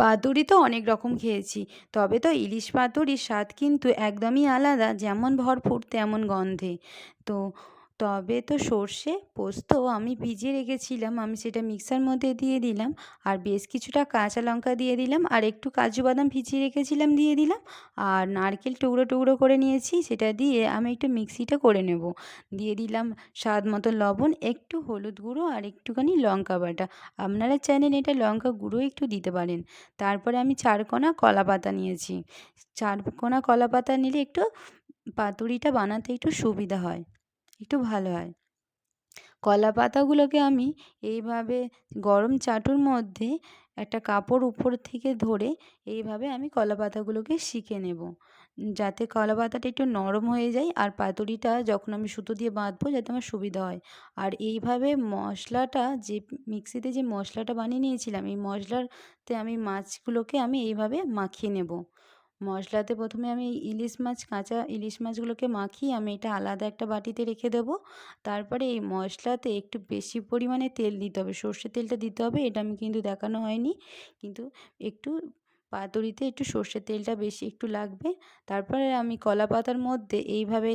পাতুরি তো অনেক রকম খেয়েছি। তবে তো ইলিশ পাতুরির স্বাদ কিন্তু একদমই আলাদা, যেমন ভরপুর তেমন গন্ধে। তো তবে তো সর্ষে পোস্ত আমি ভিজিয়ে রেখেছিলাম, আমি সেটা মিক্সার মধ্যে দিয়ে দিলাম আর বেশ কিছুটা কাঁচা লঙ্কা দিয়ে দিলাম আর একটু কাজু বাদাম ভিজিয়ে রেখেছিলাম দিয়ে দিলাম আর নারকেল টুকরো টুকরো করে নিয়েছি সেটা দিয়ে আমি একটু মিক্সিটা করে নেব। দিয়ে দিলাম স্বাদ মতো লবণ, একটু হলুদ গুঁড়ো আর একটুখানি লঙ্কা বাটা। আপনারা চাইলেন এটা লঙ্কা গুঁড়ো একটু দিতে পারেন। তারপরে আমি চারকোনা কলা পাতা নিয়েছি। চারকোনা কলা পাতা নিলে একটু পাতুরিটা বানাতে একটু সুবিধা হয়। একটু ভালো হয়। কলা পাতাগুলোকে আমি এইভাবে গরম চাটুর মধ্যে একটা কাপড় উপর থেকে ধরে এইভাবে আমি কলা পাতাগুলোকে সেঁকে নেব। যাতে কলা পাতাটা একটু নরম হয়ে যায় আর পাতুরিটা যখন আমি সুতো দিয়ে বাঁধবো যাতে আমার সুবিধা হয়। আর এইভাবে মশলাটা যে মিক্সিতে যে মশলাটা বানিয়ে নিয়েছিলাম, এই মশলাতে আমি মাছগুলোকে আমি এইভাবে মাখিয়ে নেব। মশলাতে প্রথমে আমি ইলিশ মাছ, কাঁচা ইলিশ মাছগুলোকে মাখিয়ে আমি এটা আলাদা একটা বাটিতে রেখে দেব। তারপরে এই মশলাতে একটু বেশি পরিমাণে তেল দিতে হবে, সর্ষের তেলটা দিতে হবে, এটা আমি কিন্তু দেখানো হয়নি। কিন্তু একটু পাতুরিতে একটু সর্ষের তেলটা বেশি একটু লাগবে। তারপরে আমি কলা পাতার মধ্যে এইভাবে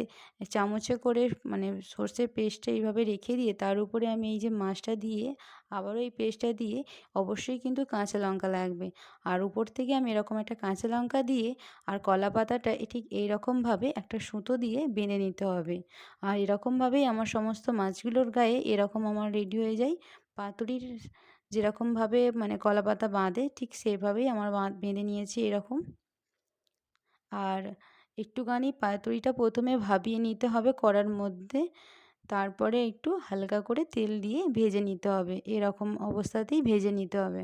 চামচে করে মানে সর্ষের পেস্টটা এইভাবে রেখে দিয়ে তার উপরে আমি এই যে মাছটা দিয়ে আবারও এই পেস্টটা দিয়ে অবশ্যই কিন্তু কাঁচা লঙ্কা লাগবে। আর উপর থেকে আমি এরকম একটা কাঁচা লঙ্কা দিয়ে আর কলা পাতাটা ঠিক এইরকমভাবে একটা সুতো দিয়ে বেঁধে নিতে হবে। আর এরকমভাবেই আমার সমস্ত মাছগুলোর গায়ে এরকম আমার রেডি হয়ে যায়। পাতুরির যেরকমভাবে মানে কলা পাতা বাঁধে, ঠিক সেভাবেই আমার বাঁধ বেঁধে নিয়েছি এরকম। আর একটুখানি পাতুরিটা প্রথমে ভাবিয়ে নিতে হবে কড়ার মধ্যে, তারপরে একটু হালকা করে তেল দিয়ে ভেজে নিতে হবে। এরকম অবস্থাতেই ভেজে নিতে হবে।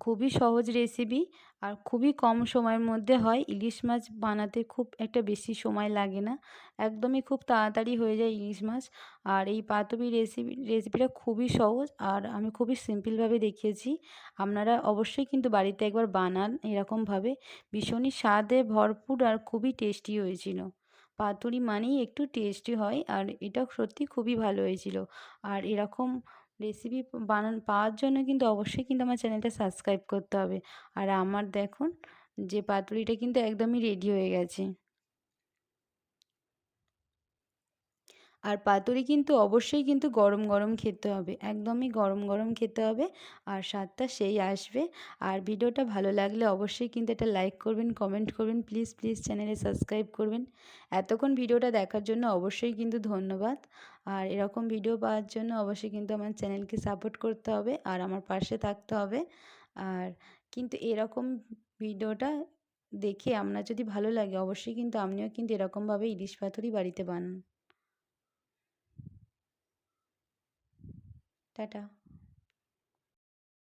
খুবই সহজ রেসিপি আর খুবই কম সময়ের মধ্যে হয়। ইলিশ মাছ বানাতে খুব একটা বেশি সময় লাগে না। একদমই খুব তাড়াতাড়ি হয়ে যায় ইলিশ মাছ। আর এই পাতুরি রেসিপি রেসিপিটা খুবই সহজ আর আমি খুবই সিম্পলভাবে দেখিয়েছি। আপনারা অবশ্যই কিন্তু বাড়িতে একবার বানান এরকমভাবে। ভীষণই স্বাদে ভরপুর আর খুবই টেস্টি হয়েছিল। পাতুরি মানেই একটু টেস্টি হয় আর এটা সত্যি খুবই ভালো হয়েছিল। আর এরকম রেসিপি বানান, পাওয়ার জন্য কিন্তু অবশ্যই কিন্তু আমার চ্যানেলটা সাবস্ক্রাইব করতে হবে। আর আমার দেখুন, যে পাতুরিটা কিন্তু একদমই রেডি হয়ে গেছে। আর পাতুরি কিন্তু অবশ্যই কিন্তু গরম গরম খেতে হবে। একদমই গরম গরম খেতে হবে আর স্বাদটা সেই আসবে। আর ভিডিওটা ভালো লাগলে অবশ্যই কিন্তু এটা লাইক করবেন, কমেন্ট করবেন, প্লিজ প্লিজ চ্যানেলে সাবস্ক্রাইব করবেন। এতক্ষণ ভিডিওটা দেখার জন্য অবশ্যই কিন্তু ধন্যবাদ। আর এরকম ভিডিও পাওয়ার জন্য অবশ্যই কিন্তু আমার চ্যানেলকে সাপোর্ট করতে হবে আর আমার পাশে থাকতে হবে। আর কিন্তু এরকম ভিডিওটা দেখে আপনার যদি ভালো লাগে অবশ্যই কিন্তু আপনিও কিন্তু এরকমভাবে ইলিশ পাতুরি বাড়িতে বানান। টাটা।